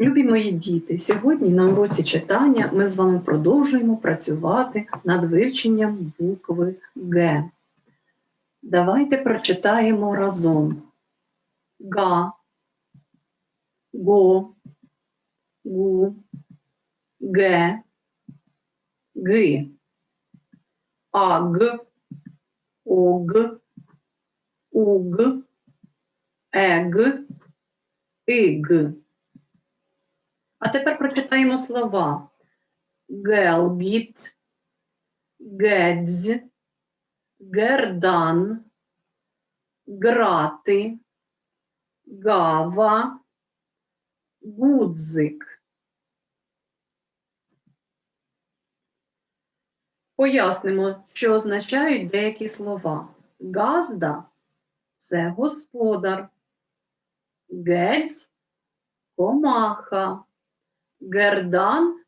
Любі мої діти, сьогодні на уроці читання ми з вами продовжуємо працювати над вивченням букви Г. Давайте прочитаємо разом. Га, го, гу, ге, ги, аг, ог, уг, ег, иг. А тепер прочитаємо слова. Гелгіт, гедзь, гердан, грати, гава, гудзик. Пояснимо, що означають деякі слова. Газда це господар, гець комаха, гердан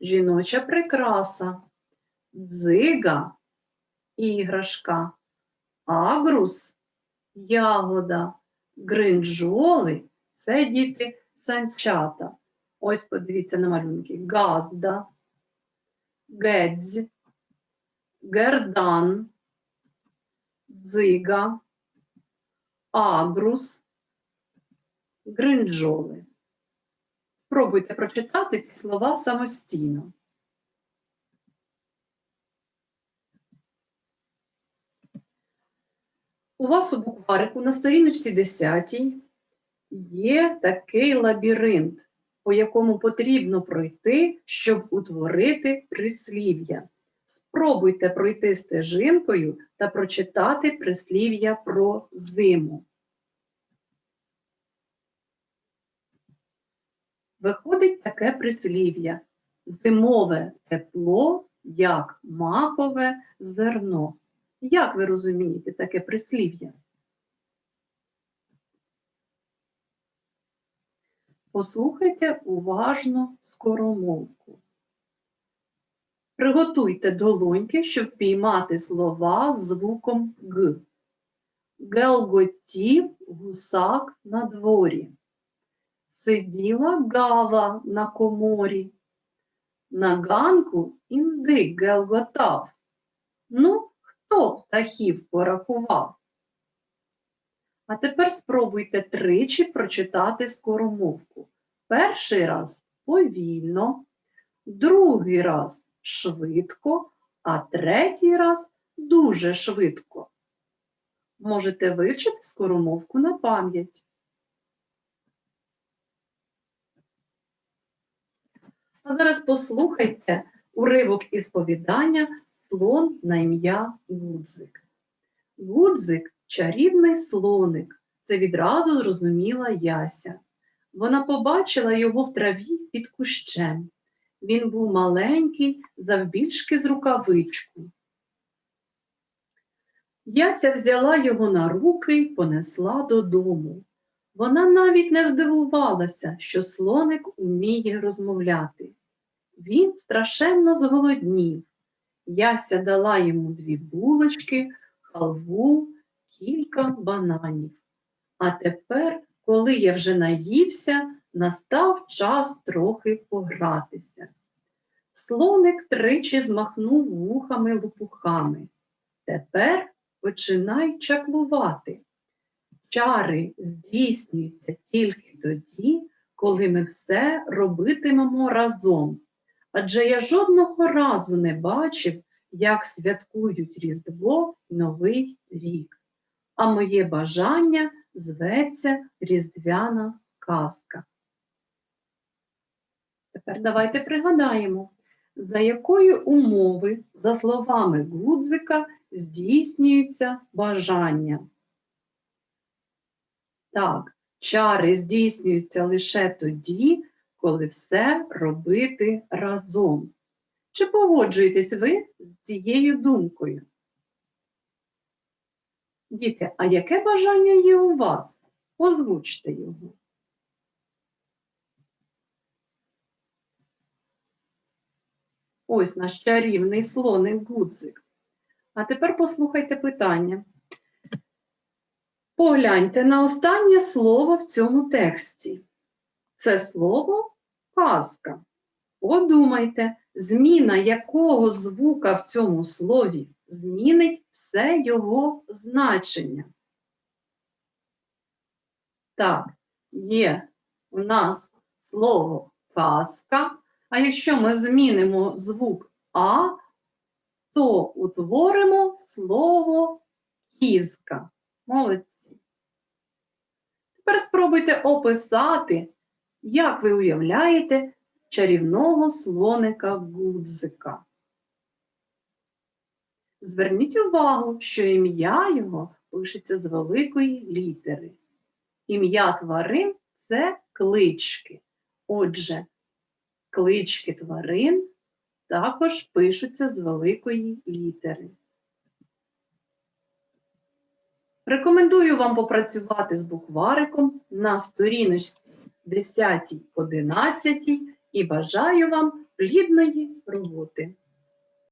жіноча прикраса, дзига іграшка, агрус ягода, гринджоли це діти санчата. Ось подивіться на малюнки. Газда, гедзь, гердан, дзига, агрус, гринджоли. Спробуйте прочитати ці слова самостійно. У вас у букварику на сторіночці 10 є такий лабіринт, по якому потрібно пройти, щоб утворити прислів'я. Спробуйте пройти стежинкою та прочитати прислів'я про зиму. Виходить таке прислів'я. Зимове тепло, як макове зерно. Як ви розумієте таке прислів'я? Послухайте уважно скоромовку. Приготуйте долоньки, щоб піймати слова з звуком Г. Гелготів гусак на дворі. Сиділа гава на коморі. На ганку індик гелготав. Ну, хто птахів порахував? А тепер спробуйте тричі прочитати скоромовку. Перший раз повільно, другий раз швидко, а третій раз дуже швидко. Можете вивчити скоромовку на пам'ять. А зараз послухайте уривок із повідання Слон на ім'я Гудзик. Гудзик чарівний слоник. Це відразу зрозуміла Яся. Вона побачила його в траві під кущем. Він був маленький, завбільшки з рукавичку. Яся взяла його на руки й понесла додому. Вона навіть не здивувалася, що слоник уміє розмовляти. Він страшенно зголоднів. Яся дала йому дві булочки, халву, кілька бананів. А тепер, коли я вже наївся, настав час трохи погратися. Слоник тричі змахнув вухами лопухами. Тепер починай чаклувати. Чари здійснюються тільки тоді, коли ми все робитимемо разом. Адже я жодного разу не бачив, як святкують Різдво Новий рік. А моє бажання зветься Різдвяна казка. Тепер давайте пригадаємо, за якої умови, за словами Гудзика, здійснюється бажання. Так, чари здійснюються лише тоді, коли все робити разом. Чи погоджуєтесь ви з цією думкою? Діти, а яке бажання є у вас? Озвучте його. Ось наш чарівний слоник Гудзик. А тепер послухайте питання. Погляньте на останнє слово в цьому тексті. Це слово казка. Подумайте, зміна якого звука в цьому слові змінить все його значення. Так, є у нас слово казка, а якщо ми змінимо звук А, то утворимо слово кізка. Молодці. Тепер спробуйте описати, як ви уявляєте чарівного слоника Гудзика. Зверніть увагу, що ім'я його пишеться з великої літери. Ім'я тварин це клички. Отже, клички тварин також пишуться з великої літери. Рекомендую вам попрацювати з буквариком на сторіночці 10-11 і бажаю вам плідної роботи.